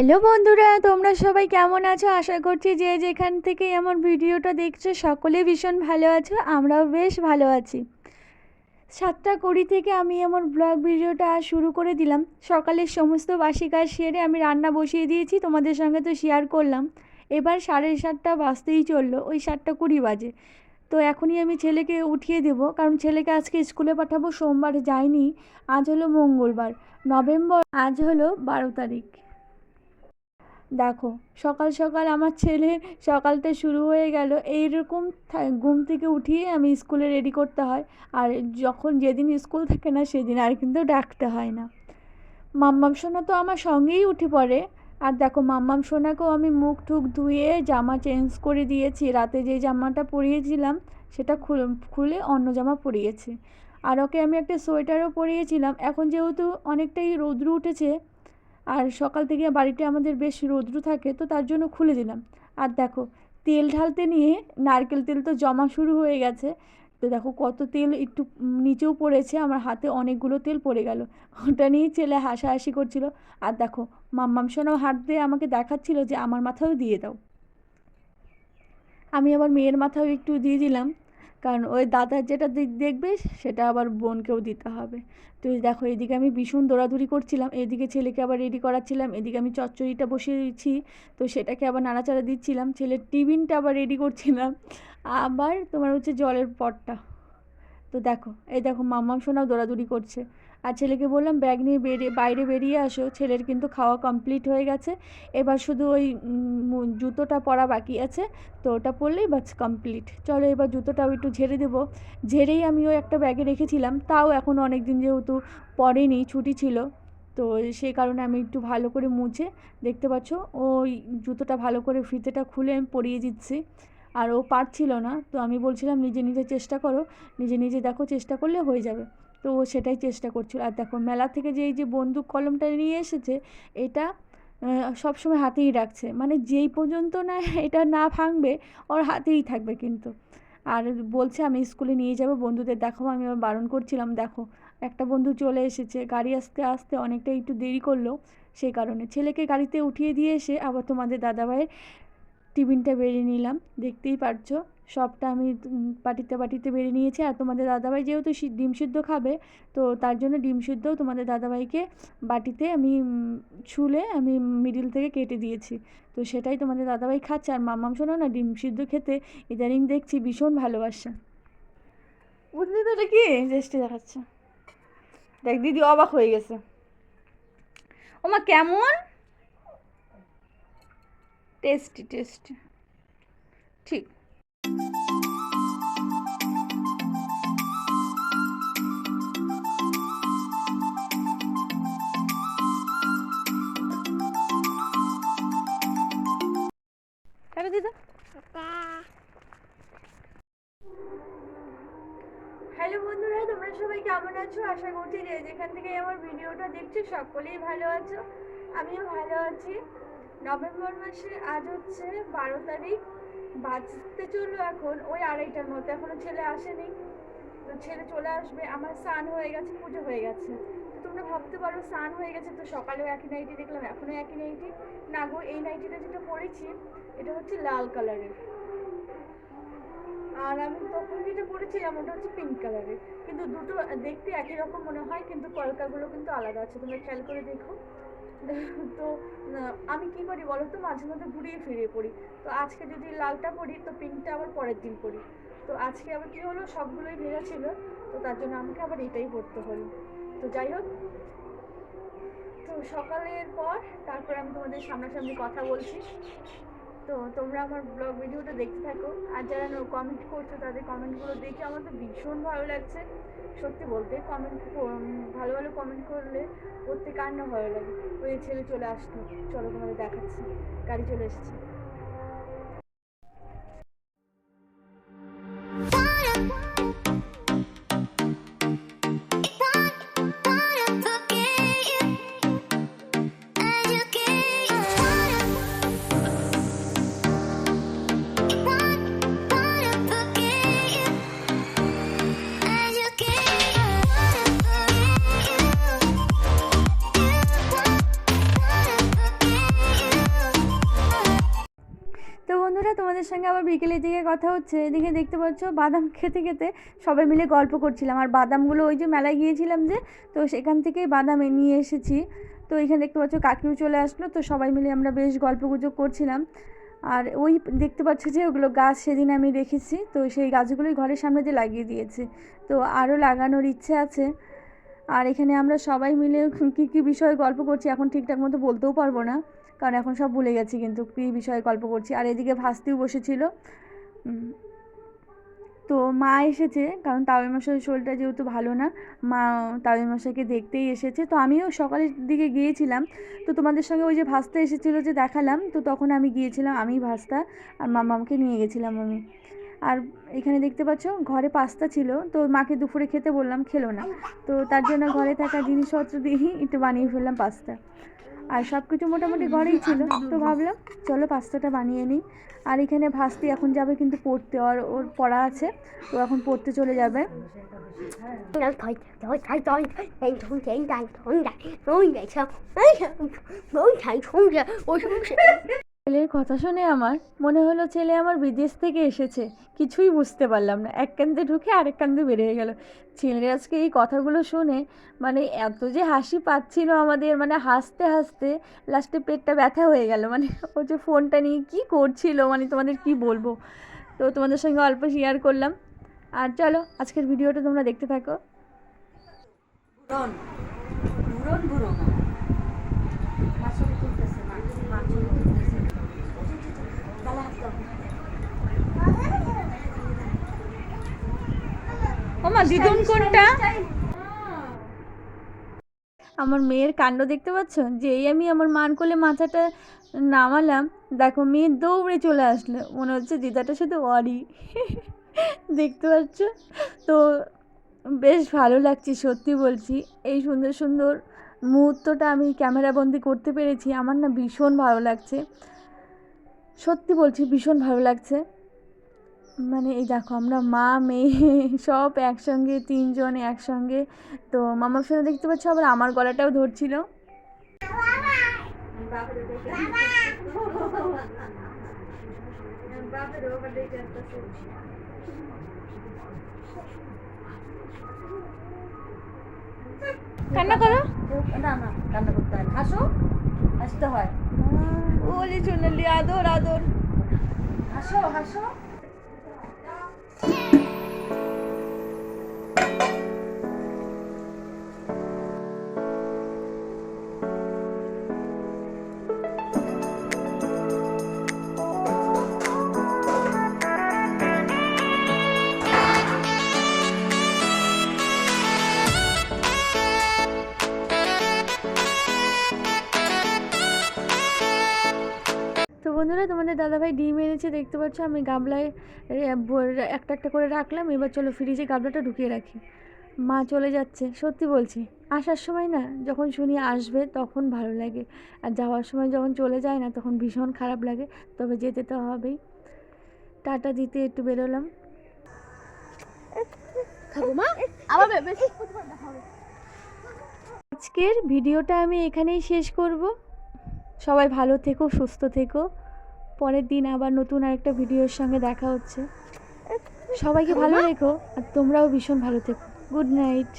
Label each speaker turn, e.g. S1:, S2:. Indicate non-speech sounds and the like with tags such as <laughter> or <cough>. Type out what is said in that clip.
S1: Hello বন্ধুরা, তোমরা সবাই কেমন আছো? আশা করছি যে যেখান থেকে আমার ভিডিওটা দেখছ, সকলে ভীষণ ভালো আছো, আমরাও বেশ ভালো আছি। সাতটা কুড়ি থেকে আমি আমার ব্লগ ভিডিওটা শুরু করে দিলাম। সকালের সমস্ত বাসি কাজ সেরে আমি রান্না বসিয়ে দিয়েছি, তোমাদের সঙ্গে তো শেয়ার করলাম। এবার সাড়ে সাতটা বাজতেই চলল, ওই সাতটা কুড়ি বাজে। তো এখনই আমি ছেলেকে উঠিয়ে দেবো, কারণ ছেলেকে আজকে স্কুলে পাঠাবো, সোমবার যায়নি আজ হলো মঙ্গলবার, নভেম্বর, আজ হলো বারো তারিখ। দেখো, সকাল সকাল আমার ছেলে সকালটা শুরু হয়ে গেল। এইরকম ঘুম থেকে উঠিয়ে আমি স্কুলে রেডি করতে হয়। আর যখন যেদিন স্কুল থাকে না, সেদিন আর কিন্তু ডাকতে হয় না। মাম্মাম সোনা তো আমার সঙ্গেই উঠে পড়ে। আর দেখো, মাম্মাম সোনাকেও আমি মুখ টুক ধুয়ে জামা চেঞ্জ করে দিয়েছি। রাতে যে জামাটা পরিয়েছিলাম, সেটা খুলে অন্য জামা পরিয়েছি। আর ওকে আমি একটা সোয়েটারও পরিয়েছিলাম। এখন যেহেতু অনেকটাই রৌদ্র উঠেছে আর সকাল থেকে বাড়িতে আমাদের বেশ রৌদ্র থাকে, তো তার জন্য খুলে দিলাম। আর দেখো, তেল ঢালতে নিয়ে নারকেল তেল তো জমা শুরু হয়ে গেছে। তো দেখো কত তেল একটু নিচেও পড়েছে, আমার হাতে অনেকগুলো তেল পড়ে গেল। ওটা নিয়ে ছেলে হাসাহাসি করছিল। আর দেখো, মাম্মাম সোনাও হাত দিয়ে আমাকে দেখাচ্ছিল যে আমার মাথাও দিয়ে দাও। আমি আবার মেয়ের মাথাও একটু দিয়ে দিলাম। কারণ ওই দাদার যেটা দেখবে, সেটা আবার বোনকেও দিতে হবে। তো দেখো, এদিকে আমি ভীষণ দৌড়াদৌড়ি করছিলাম, এদিকে ছেলেকে আবার রেডি করাচ্ছিলাম, এদিকে আমি চচ্চড়িটা বসিয়ে দিচ্ছি তো সেটাকে আবার নাড়াচাড়া দিচ্ছিলাম, ছেলের টিফিনটা আবার রেডি করছিলাম। আবার তোমার হচ্ছে জলের পটটা। তো দেখো, এই দেখো, মাম্মাম সোনাও দৌড়াদৌড়ি করছে। আর ছেলেকে বললাম, ব্যাগ নিয়ে বেরিয়ে, বাইরে বেরিয়ে আসো। ছেলের কিন্তু খাওয়া কমপ্লিট হয়ে গেছে। এবার শুধু ওই জুতোটা পরা বাকি আছে। তো ওটা পরলেই বাস কমপ্লিট চলো এবার জুতোটাও একটু ঝেড়ে দেবো। ঝেড়েই আমি ওই একটা ব্যাগে রেখেছিলাম। তাও এখন অনেক দিন যেহেতু পরেনি, ছুটি ছিল। তো সেই কারণে আমি একটু ভালো করে মুছে, দেখতে পাচ্ছ? ওই জুতোটা ভালো করে ফিতেটা খুলে আমি পরিয়ে দিচ্ছি। আর ও পারছিল না। তো আমি বলছিলাম, নিজে নিজে চেষ্টা করো। নিজে নিজে দেখো, চেষ্টা করলে হয়ে যাবে। তো সেটাই চেষ্টা করছিল। আর দেখো মেলা থেকে যে এই যে বন্দুক কলমটা নিয়ে এসেছে, এটা সব সময় হাতেই রাখছে। মানে যেই পর্যন্ত না <laughs> এটা না ভাঙবে, ওর হাতেই থাকবে কিন্তু। আর বলছে, আমি স্কুলে নিয়ে যাব, বন্ধুদের দেখো আমি আবার বারণ করছিলাম, দেখো, একটা বন্ধু চলে এসেছে। গাড়ি আসতে আসতে অনেকটা একটু দেরি করল, সেই কারণে। ছেলেকে গাড়িতে উঠিয়ে দিয়ে এসে আবার তোমাদের দাদাভাইয়ের টিফিনটা বেরিয়ে নিলাম। দেখতেই পারছ, সবটা আমি বাটিতে বাটিতে বেরিয়ে নিয়েছি। আর তোমাদের দাদাভাই যেহেতু ডিম সিদ্ধ খাবে, তো তার জন্য ডিম সিদ্ধও তোমাদের দাদাভাইকে বাটিতে আমি ছুলে আমি মিডিল থেকে কেটে দিয়েছি। তো সেটাই তোমাদের দাদাভাই খাচ্ছে। আর মাম্মাম শোনো না, ডিম সিদ্ধ খেতে ইদানিং দেখছি ভীষণ ভালোবাসে। বুঝলি তো এটা কি? টেস্টি দেখাচ্ছে। দেখ, দিদি অবাক হয়ে গেছে। ওমা, কেমন? Tasty tasty. ঠিক। হ্যালো বন্ধুরা, তোমরা সবাই কেমন আছো? আশা করছি যে যেখান থেকে আমার ভিডিওটা দেখছ, সকলেই ভালো আছো। আমিও ভালো আছি। নভেম্বর মাসে আজ হচ্ছে বারো তারিখ। বাজতে চলল এখন ওই আড়াইটার মতো। এখনও ছেলে আসেনি। তো ছেলে চলে আসবে। আমার স্নান হয়ে গেছে, পুজো হয়ে গেছে। তোমরা ভাবতে পারো, স্নান হয়ে গেছে তো সকালেও একই নাইটি দেখলাম, এখনও একই নাইটি না গো, এই নাইটিটা যেটা পরেছি এটা হচ্ছে লাল কালারের। আর আমি তখন যেটা পরেছিলাম ওটা হচ্ছে পিঙ্ক কালারের। কিন্তু দুটো দেখতে একই রকম মনে হয়, কিন্তু কলকাগুলো কিন্তু আলাদা আছে। তোমরা খেয়াল করে দেখো। <laughs> তো আমি কি করি বলো তো? মাঝে মধ্যে ঘুরিয়ে ফিরিয়ে পড়ি। তো আজকে যদি লালটা পড়ি তো পিঙ্কটা আবার পরের দিন পরি। তো আজকে আবার কী হলো? সবগুলোই ভেজা ছিল। তো তার জন্য আমাকে আবার এটাই পরতে হলো। তো যাই হোক। তো সকালের পর তারপর আমি তোমাদের সামনাসামনি কথা বলছি। তো তোমরা আমার ব্লগ ভিডিওটা দেখতে থাকো। আর যারা কমেন্ট করছ, তাদের কমেন্টগুলো দেখে আমার তো ভীষণ ভালো লাগছে। সত্যি বলতে কমেন্ট ভালো ভালো কমেন্ট করলে প্রত্যেক কার না ভালো লাগে? ওই ছেলে চলে আসতো। চলো তোমাদের দেখাচ্ছি। গাড়ি চলে এসেছে। তোমাদের সঙ্গে আবার বিকেলের দিকে কথা হচ্ছে। এদিকে দেখতে পাচ্ছ, বাদাম খেতে খেতে সবাই মিলে গল্প করছিলাম। আর বাদামগুলো ওই যে মেলায় গিয়েছিলাম যে, তো সেখান থেকেই বাদাম নিয়ে এসেছি। তো এখানে দেখতে পাচ্ছ, কাকিও চলে আসলো। তো সবাই মিলে আমরা বেশ গল্প গুজব করছিলাম। আর ওই দেখতে পাচ্ছ যে, ওগুলো গাছ সেদিন আমি রেখেছি। তো সেই গাছগুলোই ঘরের সামনে দিয়ে লাগিয়ে দিয়েছি। তো আরও লাগানোর ইচ্ছে আছে। আর এখানে আমরা সবাই মিলে কী কী বিষয়ে গল্প করছি এখন ঠিকঠাক মতো বলতেও পারব না। কারণ এখন সব ভুলে গেছি কিন্তু কী বিষয়ে গল্প করছি। আর এদিকে ভাস্তিও বসেছিল। তো মা এসেছে, কারণ তাওই মশাইয়ের শরীরটা যেহেতু ভালো না, মা তাওই মশাইকে দেখতেই এসেছে। তো আমিও সকালের দিকে গিয়েছিলাম। তো তোমাদের সঙ্গে ওই যে ভাস্তা এসেছিল যে দেখালাম, তো তখন আমি গিয়েছিলাম আমি ভাস্তা, আর মামাকে নিয়ে গেছিলাম আমি। আর এখানে দেখতে পাচ্ছ ঘরে পাস্তা ছিল তো মাকে দুপুরে খেতে বললাম খেলো না তো তার জন্য ঘরে থাকা জিনিসপত্র দিয়েই একটু বানিয়ে ফেললাম পাস্তা আর সব কিছু মোটামুটি ঘরেই ছিল তো ভাবলাম চলো পাস্তাটা বানিয়ে নিই আর এখানে ভাস্তি এখন যাবে কিন্তু পড়তে আর ওর পড়া আছে তো এখন পড়তে চলে যাবে ছেলের কথা শুনে আমার মনে হলো ছেলে আমার বিদেশ থেকে এসেছে। কিছুই বুঝতে পারলাম না। এক কান্দে ঢুকে আরেক কান্দে বেরিয়ে গেল। ছেলের আজকে এই কথাগুলো শুনে মানে এত যে হাসি পাচ্ছিল আমাদের মানে হাসতে হাসতে লাস্টে পেটটা ব্যথা হয়ে গেল। মানে ও যে ফোনটা নিয়ে কী করছিল মানে তোমাদের কি বলব? তো তোমাদের সঙ্গে অল্প শেয়ার করলাম। আর চলো, আজকের ভিডিওটা তোমরা দেখতে থাকো।
S2: বুড়ন বুড়ন বুড়ন মাছরে তুলতেছে মা মাছরে তুলতেছে গালা হাত দাও।
S1: ওমা দিদুন কোনটা? আমার মেয়ের কাণ্ড দেখতে পাচ্ছ? যেই আমি আমার মান কোলে মাথাটা নামালাম দেখো মেয়ে দৌড়ে চলে আসলো। মনে হচ্ছে দিদাটা শুধু অরি। দেখতে পাচ্ছ? তো বেশ ভালো লাগছে সত্যি বলছি। এই সুন্দর সুন্দর মুহূর্তটা আমি ক্যামেরা বন্দি করতে পেরেছি। আমার না ভীষণ ভালো লাগছে। সত্যি বলছি ভীষণ ভালো লাগছে। মানে এই দেখো আমরা মা মেয়ে <laughs> সব একসঙ্গে তিনজন একসঙ্গে। তো মামার সাথে দেখতে পাচ্ছ আবার আমার গলাটাও ধরছিল। কান্না করো।
S2: না না কান্না করতে হয় না। হাসো হাসতে হয়।
S1: ওলি চুনালি আদর আদর।
S2: হাসো হাসো।
S1: বন্ধুরা তোমাদের দাদাভাই ডিম এনেছে দেখতে পাচ্ছ? আমি গামলায় একটা একটা করে রাখলাম। এবার চলো ফ্রিজে গামলাটা ঢুকিয়ে রাখি। মা চলে যাচ্ছে সত্যি বলছি। আসার সময় না যখন শুনি আসবে তখন ভালো লাগে। আর যাওয়ার সময় যখন চলে যায় না তখন ভীষণ খারাপ লাগে। তবে যেতে তো হবেই। টাটা দিতে একটু বেরোলাম।
S3: আবার
S1: আজকের ভিডিওটা আমি এখানেই শেষ করব। সবাই ভালো থেকো সুস্থ থেকো। পরের দিন আবার নতুন আরেকটা ভিডিওর সঙ্গে দেখা হচ্ছে। সবাইকে ভালো রেখো আর তোমরাও ভীষণ ভালো থেকো। Good night